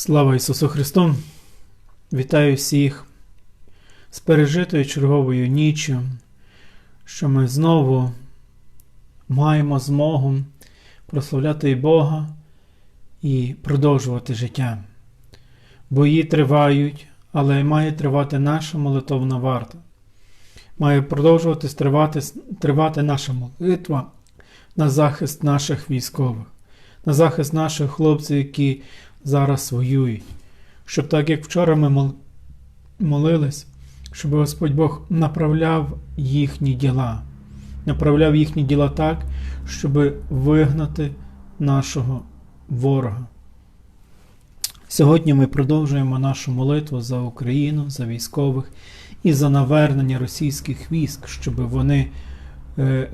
Слава Ісусу Христу! Вітаю всіх з пережитою черговою ніччю, що ми знову маємо змогу прославляти Бога і продовжувати життя. Бої тривають, але має тривати наша молитовна варта. Має продовжувати тривати, тривати наша молитва на захист наших військових, на захист наших хлопців, які зараз воюють. Щоб так як вчора ми мол- молились, щоб Господь Бог направляв їхні діла, направляв їхні діла так, щоб вигнати нашого ворога. Сьогодні ми продовжуємо нашу молитву за Україну, за військових і за навернення російських військ, щоб вони е,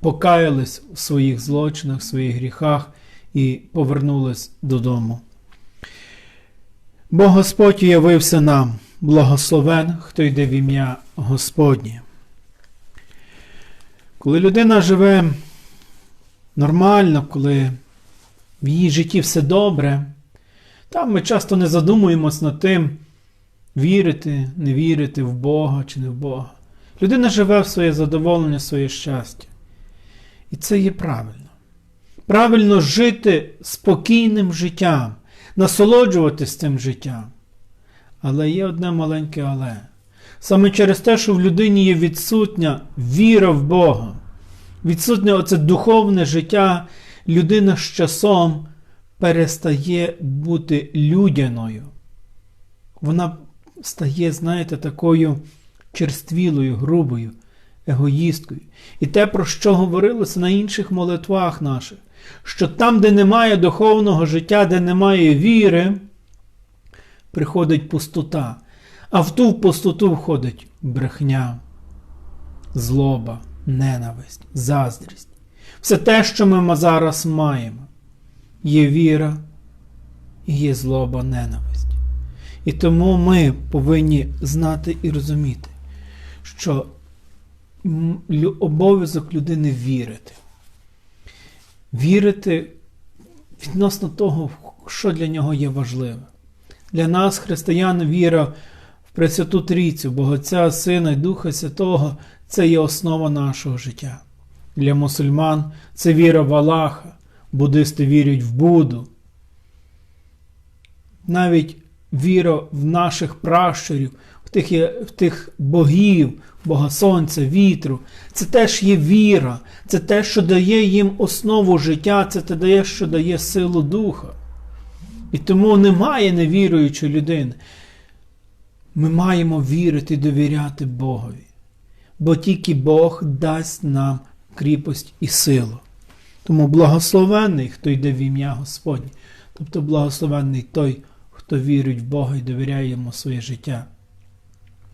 покаялись в своїх злочинах, в своїх гріхах і повернулись додому. Бо Господь явився нам, благословен, хто йде в ім'я Господнє. Коли людина живе нормально, коли в її житті все добре, там ми часто не задумуємось над тим, вірити, не вірити в Бога чи не в Бога. Людина живе в своє задоволення, в своє щастя. І це є правильно. Правильно жити спокійним життям, насолоджуватись цим життям. Але є одне маленьке але. Саме через те, що в людині є відсутня віра в Бога, відсутнє оце духовне життя, людина з часом перестає бути людяною. Вона стає, знаєте, такою черствілою, грубою, егоїсткою. І те, про що говорилося на інших молитвах наших, що там, де немає духовного життя, де немає віри, приходить пустота. А в ту пустоту входить брехня, злоба, ненависть, заздрість. Все те, що ми зараз маємо, є віра і є злоба, ненависть. І тому ми повинні знати і розуміти, що обов'язок людини вірити. Вірити відносно того, що для нього є важливе. Для нас, християн, віра в Пресвяту Трійцю, Бога Сина і Духа Святого це є основа нашого життя. Для мусульман це віра в Аллаха, буддисти вірять в Будду. Навіть віра в наших пращурів, тих, в тих богів, Бога Сонця, вітру. Це теж є віра, це те, що дає їм основу життя, це те дає, що дає силу духа. І тому немає невіруючої людини. Ми маємо вірити і довіряти Богові. Бо тільки Бог дасть нам кріпость і силу. Тому благословенний, хто йде в ім'я Господнє. Тобто благословенний той, хто вірить в Бога і довіряє йому своє життя.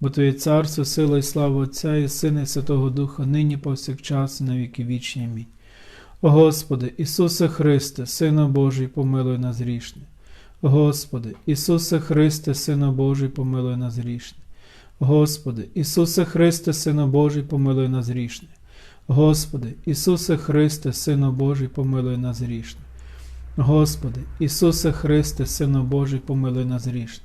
Бо Твоє царство, сила і слава Отця і Сина і Святого Духа, нині повсякчас і на віки вічні. Амінь. О Господи, Ісусе Христе, Сину Божий, помилуй нас грішне. Господи, Ісусе Христе, Сину Божий, помилуй нас грішне. Господи, Ісусе Христе, Сину Божий, помилуй нас грішне. Господи, Ісусе Христе, Сину Божий, помилуй нас грішне. Господи, Ісусе Христе, Сину Божий, помилуй нас грішне.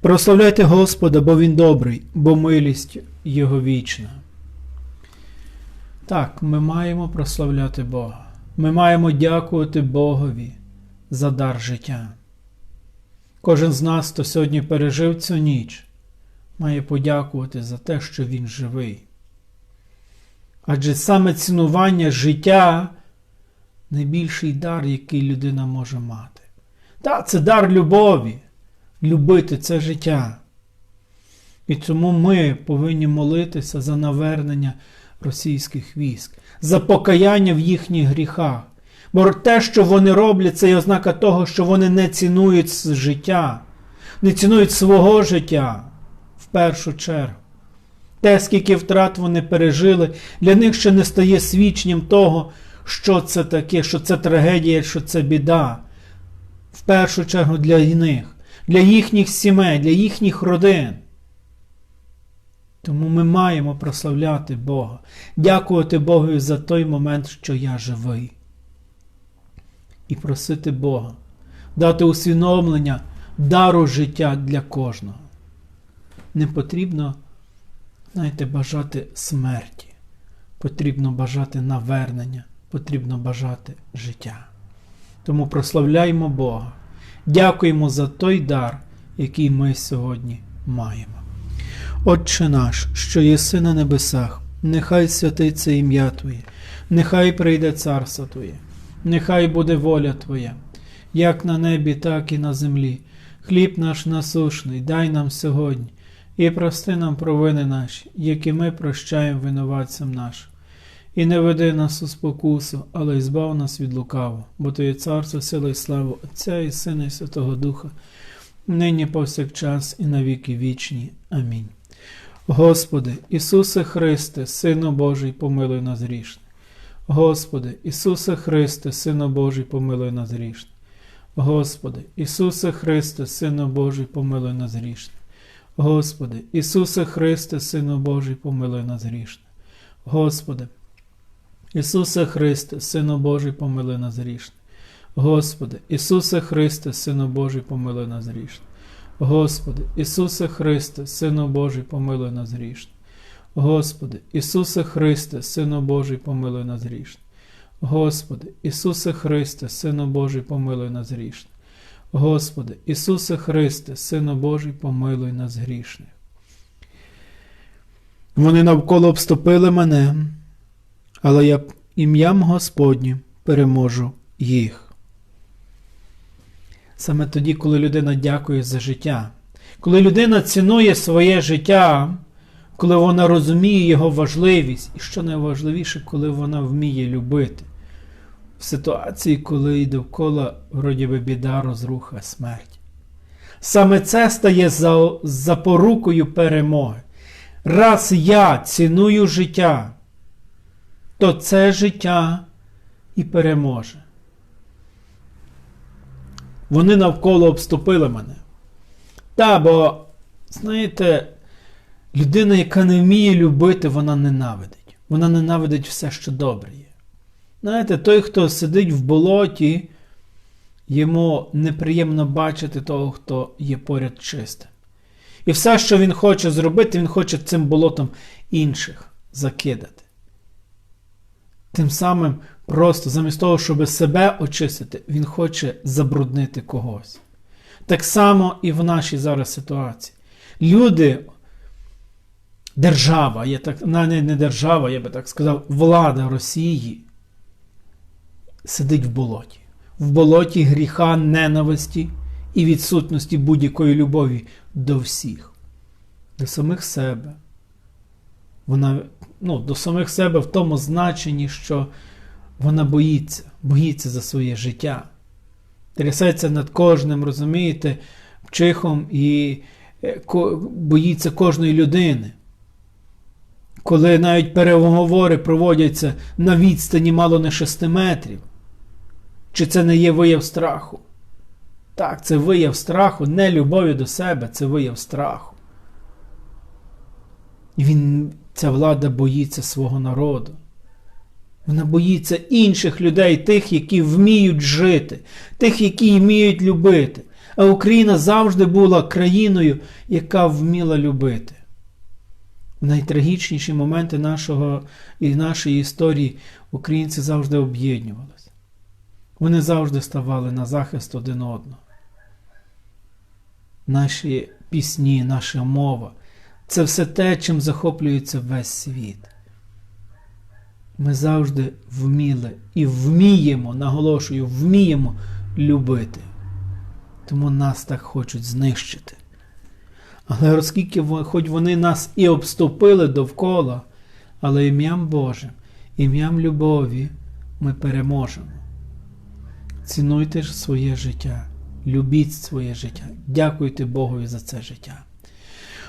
Прославляйте Господа, бо Він добрий, бо милість Його вічна. Так, ми маємо прославляти Бога. Ми маємо дякувати Богові за дар життя. Кожен з нас, хто сьогодні пережив цю ніч, має подякувати за те, що він живий. Адже саме цінування життя найбільший дар, який людина може мати. Так, це дар любові. Любити це життя. І тому ми повинні молитися за навернення російських військ, за покаяння в їхніх гріхах. Бо те, що вони роблять, це є ознака того, що вони не цінують життя, не цінують свого життя в першу чергу. Те, скільки втрат вони пережили, для них ще не стає свідченням того, що це таке, що це трагедія, що це біда. В першу чергу для них, для їхніх сімей, для їхніх родин. Тому ми маємо прославляти Бога, дякувати Богу за той момент, що я живий. І просити Бога, дати усвідомлення дару життя для кожного. Не потрібно, знаєте, бажати смерті, потрібно бажати навернення, потрібно бажати життя. Тому прославляємо Бога, дякуємо за той дар, який ми сьогодні маємо. Отче наш, що єси на небесах, нехай святиться ім'я Твоє, нехай прийде царство Твоє, нехай буде воля Твоя, як на небі, так і на землі. Хліб наш насушний, дай нам сьогодні, і прости нам провини наші, які ми прощаємо винуватцям нашим. І не веди нас у спокусу, але й збав нас від лукавого, бо то є царство, сила і славу Отця і Сина, і Святого Духа, нині повсякчас і навіки вічні. Амінь. Господи, Ісусе Христе, Сину Божий, помилуй нас грішне. Господи, Ісусе Христе, Сину Божий, помилуй нас грішне. Господи, Ісусе Христе, Сину Божий, помилуй нас грішне. Господи, Ісусе Христе, Сину Божий, помилуй нас грішне. Господи, Ісусе Христе, Сину Божий, помилуй нас грішне. Господи, Ісусе Христе, Сину Божий, помилуй нас грішне. Господи, Ісусе Христе, Сину Божий, помилуй нас грішне. Господи, Ісусе Христе, Сину Божий, помилуй нас грішне. Господи, Ісусе Христе, Сину Божий, помилуй нас грішне. Господи, Ісусе Христе, Сину Божий, помилуй нас грішних. Вони навколо обступили мене, але я ім'ям Господнім переможу їх. Саме тоді, коли людина дякує за життя, коли людина цінує своє життя, коли вона розуміє його важливість, і що найважливіше, коли вона вміє любити. В ситуації, коли довкола вроді би біда, розруха, смерть. Саме це стає запорукою перемоги. Раз я ціную життя, то це життя і переможе. Вони навколо обступили мене. Та, бо, знаєте, людина, яка не вміє любити, вона ненавидить. Вона ненавидить все, що добре є. Знаєте, той, хто сидить в болоті, йому неприємно бачити того, хто є поряд чистим. І все, що він хоче зробити, він хоче цим болотом інших закидати. Тим самим просто замість того, щоб себе очистити, він хоче забруднити когось. Так само і в нашій зараз ситуації. Люди, держава, я так, не держава, я би так сказав, влада Росії сидить в болоті. В болоті гріха ненависті і відсутності будь-якої любові до всіх, до самих себе. Вона ну, до самих себе в тому значенні, що вона боїться, боїться за своє життя. Трясеться над кожним, розумієте, чихом і е, боїться кожної людини. Коли навіть переговори проводяться на відстані мало не 6 метрів, чи це не є вияв страху? Так, це вияв страху, не любові до себе, це вияв страху. Він, Ця влада боїться свого народу. Вона боїться інших людей, тих, які вміють жити, тих, які вміють любити. А Україна завжди була країною, яка вміла любити. В найтрагічніші моменти нашого і нашої історії українці завжди об'єднувалися. Вони завжди ставали на захист один одного. Наші пісні, наша мова це все те, чим захоплюється весь світ. ми завжди вміли і вміємо, наголошую, вміємо любити. Тому нас так хочуть знищити. Але оскільки хоч вони нас і обступили довкола, але ім'ям Божим, ім'ям любові ми переможемо. Цінуйте ж своє життя, любіть своє життя, дякуйте Богові за це життя.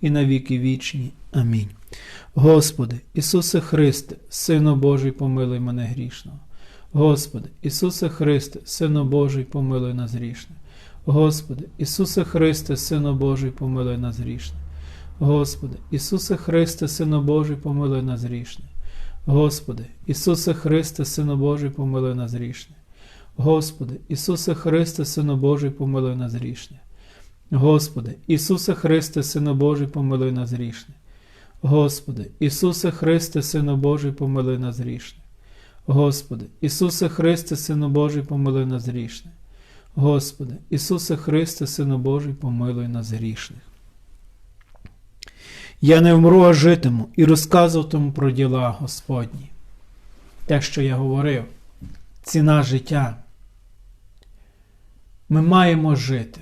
і на віки вічні. Амінь. Господи, Ісусе Христе, Сину Божий, помилуй мене грішного. Господи, Ісусе Христе, Сину Божий, помилуй нас грішне. Господи, Ісусе Христе, Сину Божий, помилуй нас грішне. Господи, Ісусе Христе, Сину Божий, помилуй нас грішне. Господи, Ісусе Христе, Сину Божий, помилуй нас грішне. Господи, Ісусе Христе, Сину Божий, помилуй нас грішне. Господи, Ісусе Христе, Сину Божий, помилуй нас грішне. Господи, Ісусе Христе, Сину Божий, помилуй нас грішне. Господи, Ісусе Христе, Сину Божий, помилуй нас грішне. Господи, Ісусе Христе, Сину Божий, помилуй нас грішних. Я не вмру, а житиму і розказуватиму про діла Господні. Те, що я говорив, ціна життя. Ми маємо жити.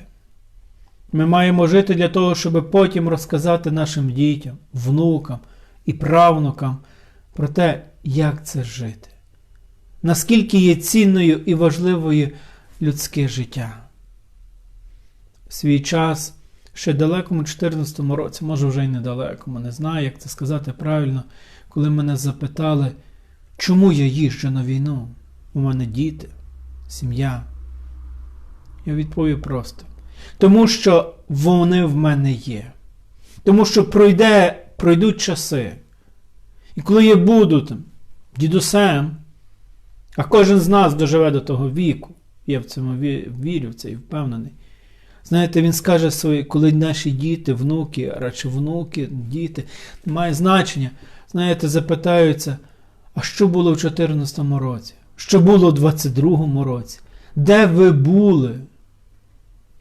Ми маємо жити для того, щоб потім розказати нашим дітям, внукам і правнукам про те, як це жити. Наскільки є цінною і важливою людське життя. В свій час, ще далекому 14 році, може вже й недалекому, не знаю, як це сказати правильно, коли мене запитали, чому я їжджу на війну? У мене діти, сім'я. Я відповів просто. Тому що вони в мене є. Тому що пройде, пройдуть часи. І коли я буду там, дідусем, а кожен з нас доживе до того віку, я в цьому вірю, в це і впевнений. Знаєте, він скаже свої, коли наші діти, внуки, радше внуки, діти, не має значення. Знаєте, запитаються, а що було в 2014 році? Що було в 2022 році? Де ви були?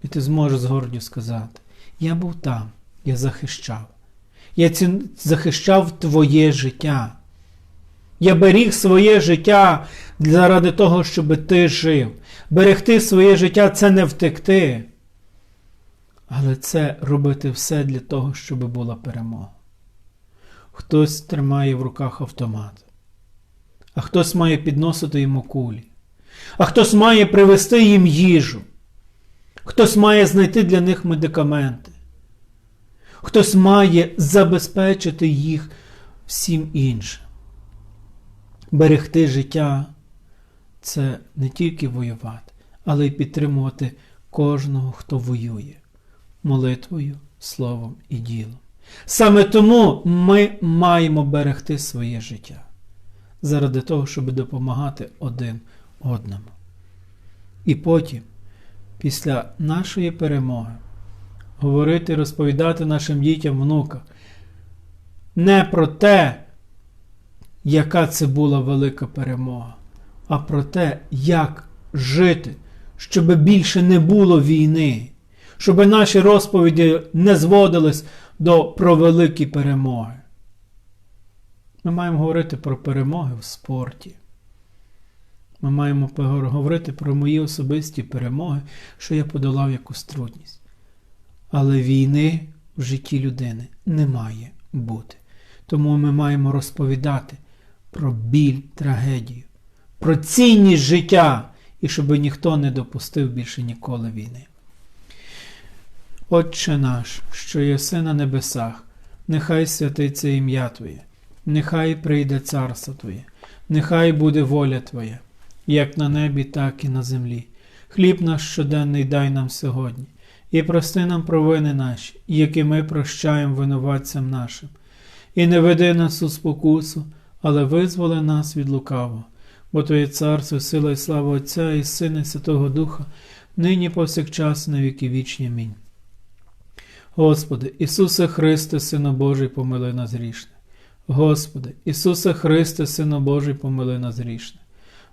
І ти зможеш з гордістю сказати: Я був там, я захищав. Я ці... захищав твоє життя. Я беріг своє життя заради того, щоб ти жив. Берегти своє життя це не втекти. Але це робити все для того, щоб була перемога. Хтось тримає в руках автомат, а хтось має підносити йому кулі, а хтось має привезти їм їжу, хтось має знайти для них медикаменти, хтось має забезпечити їх всім іншим. Берегти життя це не тільки воювати, але й підтримувати кожного, хто воює молитвою, словом і ділом. Саме тому ми маємо берегти своє життя заради того, щоб допомагати один одному. І потім, після нашої перемоги, говорити, розповідати нашим дітям, внукам не про те, яка це була велика перемога, а про те, як жити, щоб більше не було війни, щоб наші розповіді не зводились до про великі перемоги. Ми маємо говорити про перемоги в спорті. Ми маємо говорити про мої особисті перемоги, що я подолав якусь трудність. Але війни в житті людини не має бути. Тому ми маємо розповідати про біль, трагедію, про цінність життя і щоб ніхто не допустив більше ніколи війни. Отче наш, що єси на небесах, нехай святиться ім'я Твоє, нехай прийде царство Твоє, нехай буде воля Твоя, як на небі, так і на землі. Хліб наш щоденний дай нам сьогодні, і прости нам провини наші, які ми прощаємо винуватцям нашим. І не веди нас у спокусу, але визволи нас від лукавого, Бо Твоє царство, сила і слава Отця і Сина і Святого Духа, нині повсякчас на віки вічні. Амінь. Господи, Ісусе Христе, Сину Божий, помилуй нас грішне. Господи, Ісусе Христе, Сину Божий, помилуй нас грішне.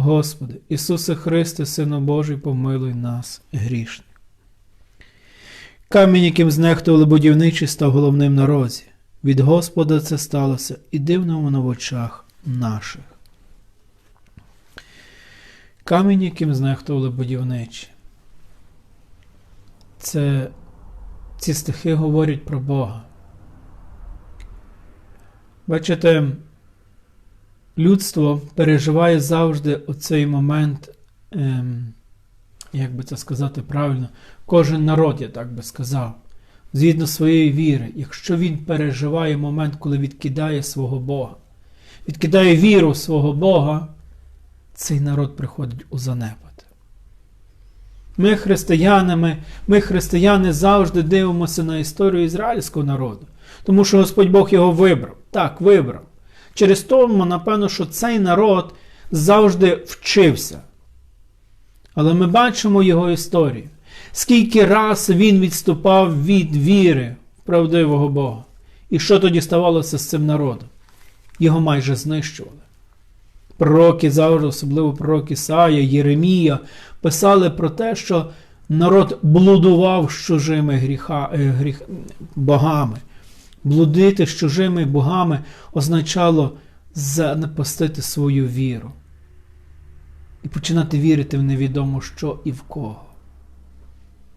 Господи, Ісусе Христе, Сину Божий, помилуй нас грішне. Камінь, яким знехтували будівничі, став головним на розі. Від Господа це сталося і дивно воно в очах наших. Камінь, яким знехтували будівничі. Це ці стихи говорять про Бога. Бачите, людство переживає завжди оцей момент, ем, як би це сказати правильно, кожен народ, я так би сказав, згідно своєї віри, якщо він переживає момент, коли відкидає свого Бога, відкидає віру свого Бога, цей народ приходить у занепад. Ми, християнами, ми, християни, завжди дивимося на історію ізраїльського народу, тому що Господь Бог його вибрав. Так, вибрав. Через тому, напевно, що цей народ завжди вчився. Але ми бачимо його історію. Скільки раз він відступав від віри правдивого Бога. І що тоді ставалося з цим народом? Його майже знищували. Пророки завжди, особливо пророк Ісая, Єремія, писали про те, що народ блудував з чужими гріха, гріх, богами. Блудити з чужими богами означало занепастити свою віру і починати вірити в невідомо що і в кого.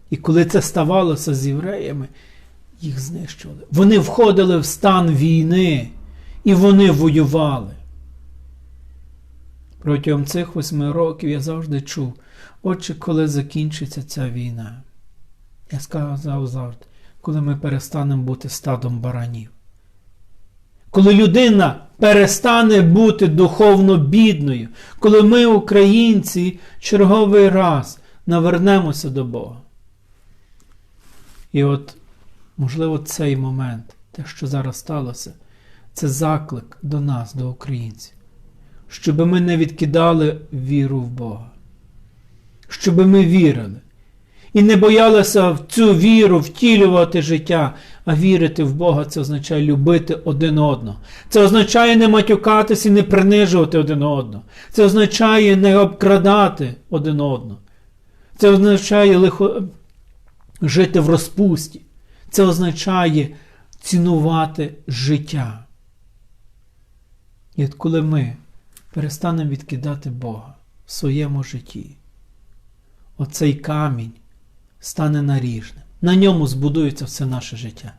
І коли це ставалося з євреями, їх знищували. Вони входили в стан війни, і вони воювали. Протягом цих восьми років я завжди чув, отче, коли закінчиться ця війна. Я сказав завжди, коли ми перестанемо бути стадом баранів. Коли людина перестане бути духовно бідною, коли ми, українці, черговий раз навернемося до Бога. І от, можливо, цей момент, те, що зараз сталося, це заклик до нас, до українців, щоб ми не відкидали віру в Бога, щоб ми вірили. І не боялися в цю віру втілювати життя, а вірити в Бога це означає любити один одного. Це означає не матюкатися і не принижувати один одного. Це означає не обкрадати один одного. Це означає лихо... жити в розпусті. Це означає цінувати життя. І от коли ми перестанемо відкидати Бога в своєму житті, оцей камінь стане наріжним. На ньому збудується все наше життя.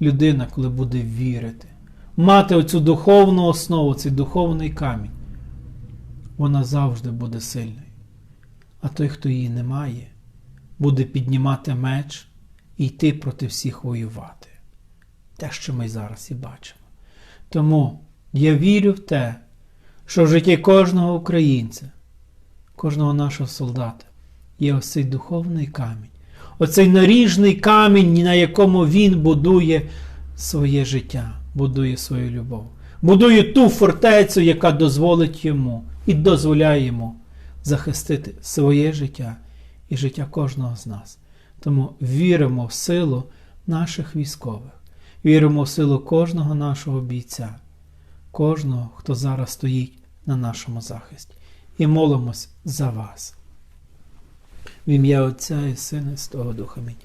Людина, коли буде вірити, мати оцю духовну основу, цей духовний камінь, вона завжди буде сильною. А той, хто її не має, буде піднімати меч і йти проти всіх воювати. Те, що ми зараз і бачимо. Тому я вірю в те, що в житті кожного українця, кожного нашого солдата є ось цей духовний камінь оцей наріжний камінь, на якому він будує своє життя, будує свою любов, будує ту фортецю, яка дозволить йому і дозволяє йому захистити своє життя і життя кожного з нас. Тому віримо в силу наших військових, віримо в силу кожного нашого бійця, кожного, хто зараз стоїть на нашому захисті. І молимось за вас. В ім'я Отця і Сина, і Святого Духа. Амінь.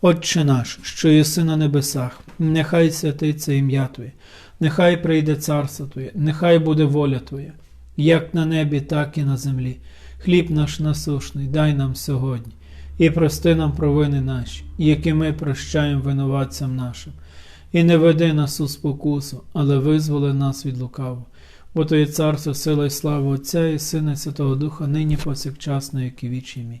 Отче наш, що єси на небесах, нехай святиться ім'я Твоє, нехай прийде царство Твоє, нехай буде воля Твоя, як на небі, так і на землі. Хліб наш насушний, дай нам сьогодні, і прости нам провини наші, які ми прощаємо винуватцям нашим. І не веди нас у спокусу, але визволи нас від лукавого. бо то є царство, сила і слава Отця і Сина і Святого Духа, нині повсякчас на віки вічні. Амінь.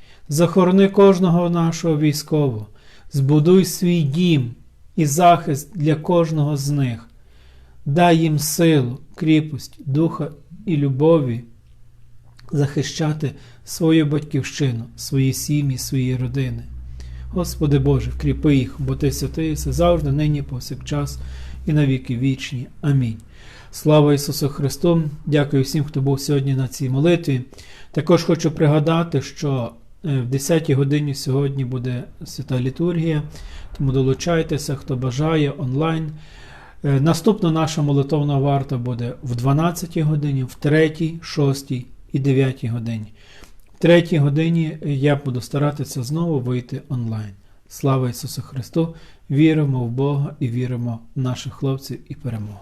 Захорони кожного нашого військового, збудуй свій дім і захист для кожного з них. Дай їм силу, кріпость, духа і любові захищати свою батьківщину, свої сім'ї, свої родини. Господи Боже, вкріпи їх, бо Ти святий, все завжди, нині, повсякчас і на віки вічні. Амінь. Слава Ісусу Христу! Дякую всім, хто був сьогодні на цій молитві. Також хочу пригадати, що в 10 годині сьогодні буде свята літургія, тому долучайтеся, хто бажає онлайн. Е, Наступна наша молитовна варта буде в 12 годині, в 3, 6 і 9 годині. В 3 годині я буду старатися знову вийти онлайн. Слава Ісусу Христу! Віримо в Бога і віримо в наших хлопців і перемогу.